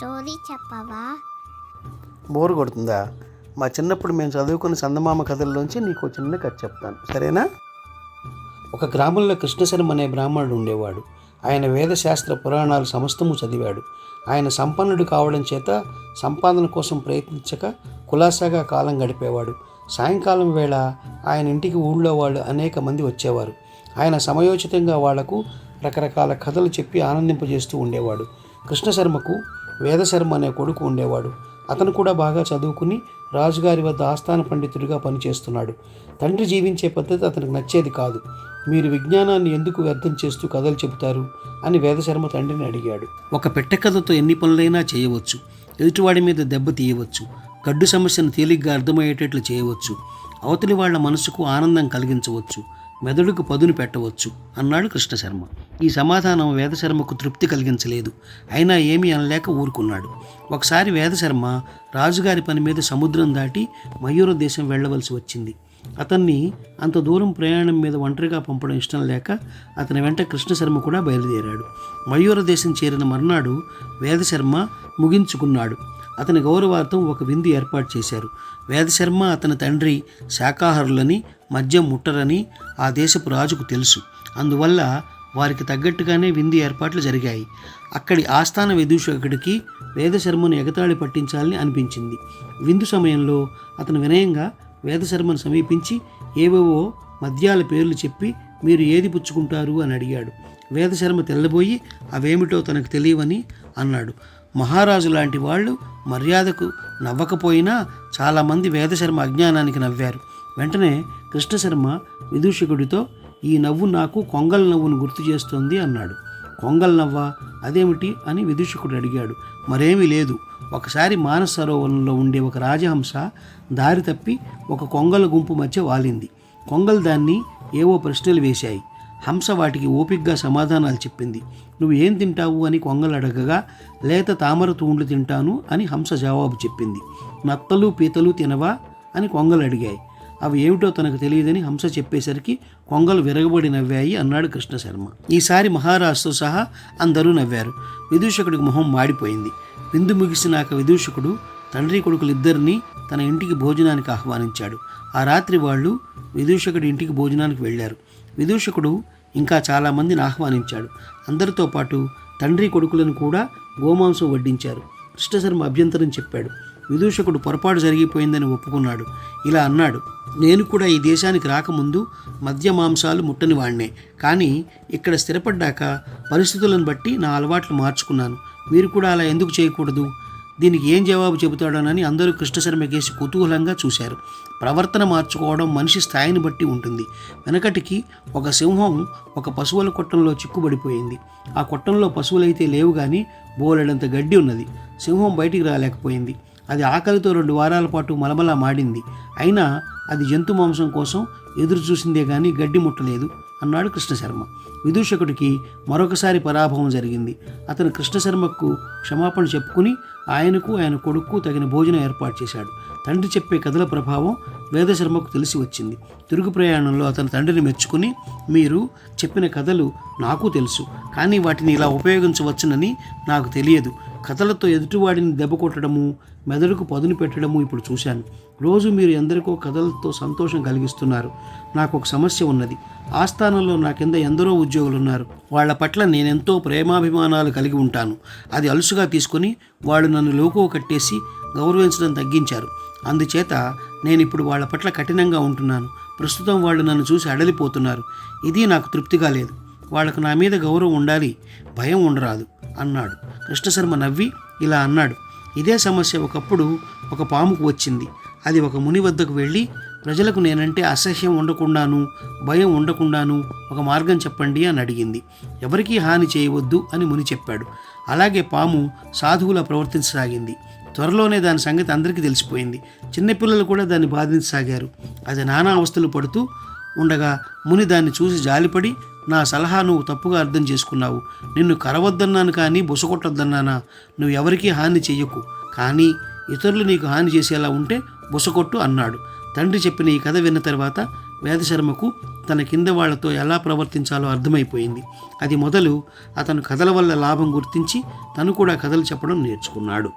Story చెప్పవా? Bore కొడుతుందా? మా చిన్నప్పుడు మేము చదువుకున్న చందమామ కథల్లోంచి నీకు చిన్న కథ చెప్తాను. సరేనా? ఒక గ్రామంలో కృష్ణశర్మ అనే బ్రాహ్మణుడు ఉండేవాడు. ఆయన వేదశాస్త్ర పురాణాలు సమస్తము చదివాడు. ఆయన సంపన్నుడు కావడం చేత సంపాదన కోసం ప్రయత్నించక కులాసాగా కాలం గడిపేవాడు. సాయంకాలం వేళ ఆయన ఇంటికి ఊళ్ళో వాళ్ళు అనేక మంది వచ్చేవారు. ఆయన సమయోచితంగా వాళ్ళకు రకరకాల కథలు చెప్పి ఆనందింపజేస్తూ ఉండేవాడు. కృష్ణశర్మకు వేదశర్మ అనే కొడుకు ఉండేవాడు. అతను కూడా బాగా చదువుకుని రాజుగారి వద్ద ఆస్థాన పండితుడిగా పనిచేస్తున్నాడు. తండ్రి జీవించే పద్ధతి అతనికి నచ్చేది కాదు. మీరు విజ్ఞానాన్ని ఎందుకు వ్యర్థం చేస్తూ కథలు చెబుతారు? అని వేదశర్మ తండ్రిని అడిగాడు. ఒక పెట్టె కథతో ఎన్ని పనులైనా చేయవచ్చు. ఎదుటివాడి మీద దెబ్బ తీయవచ్చు. గడ్డు సమస్యను తేలిగ్గా అర్థమయ్యేటట్లు చేయవచ్చు. అవతలి వాళ్ళ మనసుకు ఆనందం కలిగించవచ్చు. మెదడుకు పదును పెట్టవచ్చు అన్నాడు కృష్ణశర్మ. ఈ సమాధానం వేదశర్మకు తృప్తి కలిగించలేదు. అయినా ఏమీ అనలేక ఊరుకున్నాడు. ఒకసారి వేదశర్మ రాజుగారి పని మీద సముద్రం దాటి మయూర దేశం వెళ్ళవలసి వచ్చింది. అతన్ని అంత దూరం ప్రయాణం మీద ఒంటరిగా పంపడం ఇష్టం లేక అతని వెంట కృష్ణశర్మ కూడా బయలుదేరాడు. మయూర దేశం చేరిన మర్నాడు వేదశర్మ ముగించుకున్నాడు. అతని గౌరవార్థం ఒక విందు ఏర్పాటు చేశారు. వేదశర్మ అతని తండ్రి శాకాహారులని మద్యం ముట్టరని ఆ దేశపు రాజుకు తెలుసు. అందువల్ల వారికి తగ్గట్టుగానే విందు ఏర్పాట్లు జరిగాయి. అక్కడి ఆస్థాన విదూషకుడికి వేదశర్మను ఎగతాళి పట్టించాలని అనిపించింది. విందు సమయంలో అతను వినయంగా వేదశర్మను సమీపించి ఏవేవో మద్యాల పేర్లు చెప్పి మీరు ఏది పుచ్చుకుంటారు? అని అడిగాడు. వేదశర్మ తెల్లబోయి అవేమిటో తనకు తెలియవని అన్నాడు. మహారాజు లాంటి వాళ్ళు మర్యాదకు నవ్వకపోయినా చాలామంది వేదశర్మ అజ్ఞానానికి నవ్వారు. వెంటనే కృష్ణశర్మ విదూషకుడితో ఈ నవ్వు నాకు కొంగల్ నవ్వును గుర్తు చేస్తోంది అన్నాడు. కొంగల్ నవ్వా? అదేమిటి? అని విదూషకుడు అడిగాడు. మరేమీ లేదు. ఒకసారి మానస సరోవరంలో ఉండే ఒక రాజహంస దారి తప్పి ఒక కొంగల గుంపు మధ్య వాలింది. కొంగలు దాన్ని ఏవో ప్రశ్నలు వేశాయి. హంస వాటికి ఓపిగ్గా సమాధానాలు చెప్పింది. నువ్వు ఏం తింటావు? అని కొంగలు అడగగా లేత తామర తూండ్లు తింటాను అని హంస జవాబు చెప్పింది. నత్తలు పీతలు తినవా? అని కొంగలు అడిగాయి. అవి ఏమిటో తనకు తెలియదని హంస చెప్పేసరికి కొంగలు విరగబడి నవ్వాయి అన్నాడు కృష్ణశర్మ. ఈసారి మహారాజుతో సహా అందరూ నవ్వారు. విదూషకుడికి మొహం మాడిపోయింది. విందు ముగిసినాక విదూషకుడు తండ్రి కొడుకులిద్దరినీ తన ఇంటికి భోజనానికి ఆహ్వానించాడు. ఆ రాత్రి వాళ్ళు విదూషకుడి ఇంటికి భోజనానికి వెళ్ళారు. విదూషకుడు ఇంకా చాలామందిని ఆహ్వానించాడు. అందరితో పాటు తండ్రి కొడుకులను కూడా గోమాంసం వడ్డించారు. కృష్ణశర్మ అభ్యంతరం చెప్పాడు. విదూషకుడు పొరపాటు జరిగిపోయిందని ఒప్పుకున్నాడు. ఇలా అన్నాడు నేను కూడా ఈ దేశానికి రాకముందు మద్య మాంసాలు ముట్టని వాడినే కానీ ఇక్కడ స్థిరపడ్డాక పరిస్థితులను బట్టి నా అలవాట్లు మార్చుకున్నాను. మీరు కూడా అలా ఎందుకు చేయకూడదు? దీనికి ఏం జవాబు చెబుతాడోనని అందరూ కృష్ణశర్మ కేసి కుతూహలంగా చూశారు. ప్రవర్తన మార్చుకోవడం మనిషి స్థాయిని బట్టి ఉంటుంది. వెనకటికి ఒక సింహం ఒక పశువుల కొట్టంలో చిక్కుబడిపోయింది. ఆ కొట్టంలో పశువులైతే లేవు కానీ బోలెడంత గడ్డి ఉన్నది. సింహం బయటికి రాలేకపోయింది. అది ఆకలితో రెండు వారాల పాటు మలమలా మాడింది. అయినా అది జంతు మాంసం కోసం ఎదురు చూసిందే కానీ గడ్డి ముట్టలేదు. అన్నాడు కృష్ణశర్మ. విదూషకుడికి మరొకసారి పరాభవం జరిగింది. అతను కృష్ణశర్మకు క్షమాపణ చెప్పుకుని ఆయనకు ఆయన కొడుకు తగిన భోజనం ఏర్పాటు చేశాడు. తండ్రి చెప్పే కథల ప్రభావం వేదశర్మకు తెలిసి వచ్చింది. తిరుగు ప్రయాణంలో అతని తండ్రిని మెచ్చుకుని మీరు చెప్పిన కథలు నాకు తెలుసు కానీ వాటిని ఇలా ఉపయోగించవచ్చునని నాకు తెలియదు. కథలతో ఎదుటివాడిని దెబ్బ కొట్టడము మెదడుకు పదును పెట్టడము ఇప్పుడు చూశాను. రోజు మీరు ఎందరికో కథలతో సంతోషం కలిగిస్తున్నారు. నాకు ఒక సమస్య ఉన్నది. ఆస్థానంలో నా కింద ఎందరో ఉద్యోగులు ఉన్నారు వాళ్ళ పట్ల నేనెంతో ప్రేమాభిమానాలు కలిగి ఉంటాను. అది అలుసుగా తీసుకొని వాళ్ళు నన్ను లోకో కట్టేసి గౌరవించడం తగ్గించారు. అందుచేత నేను ఇప్పుడు వాళ్ళ పట్ల కఠినంగా ఉంటున్నాను. ప్రస్తుతం వాళ్ళు నన్ను చూసి అడలిపోతున్నారు. ఇది నాకు తృప్తిగా లేదు. వాళ్ళకు నా మీద గౌరవం ఉండాలి. భయం ఉండరాదు అన్నాడు. కృష్ణశర్మ నవ్వి ఇలా అన్నాడు. ఇదే సమస్య ఒకప్పుడు ఒక పాముకు వచ్చింది. అది ఒక ముని వద్దకు వెళ్ళి ప్రజలకు నేనంటే అసహ్యం ఉండకుండాను భయం ఉండకుండాను ఒక మార్గం చెప్పండి అని అడిగింది. ఎవరికీ హాని చేయవద్దు అని ముని చెప్పాడు. అలాగే పాము సాధువులా ప్రవర్తించసాగింది. త్వరలోనే దాని సంగతి అందరికీ తెలిసిపోయింది. చిన్నపిల్లలు కూడా దాన్ని బాధించసాగారు. అది నానా అవస్థలు పడుతూ ఉండగా ముని దాన్ని చూసి జాలిపడి నా సలహా నువ్వు తప్పుగా అర్థం చేసుకున్నావు. నిన్ను కరవద్దన్నాను కానీ బుసకొట్టొద్దన్నానా నువ్వు ఎవరికీ హాని చెయ్యకు. కానీ ఇతరులు నీకు హాని చేసేలా ఉంటే బుసకొట్టు అన్నాడు. తండ్రి చెప్పిన ఈ కథ విన్న తర్వాత వేదశర్మకు తన కింద వాళ్ళతో ఎలా ప్రవర్తించాలో అర్థమైపోయింది. అది మొదలు అతను కథల వల్ల లాభం గుర్తించి తను కూడా కథలు చెప్పడం నేర్చుకున్నాడు.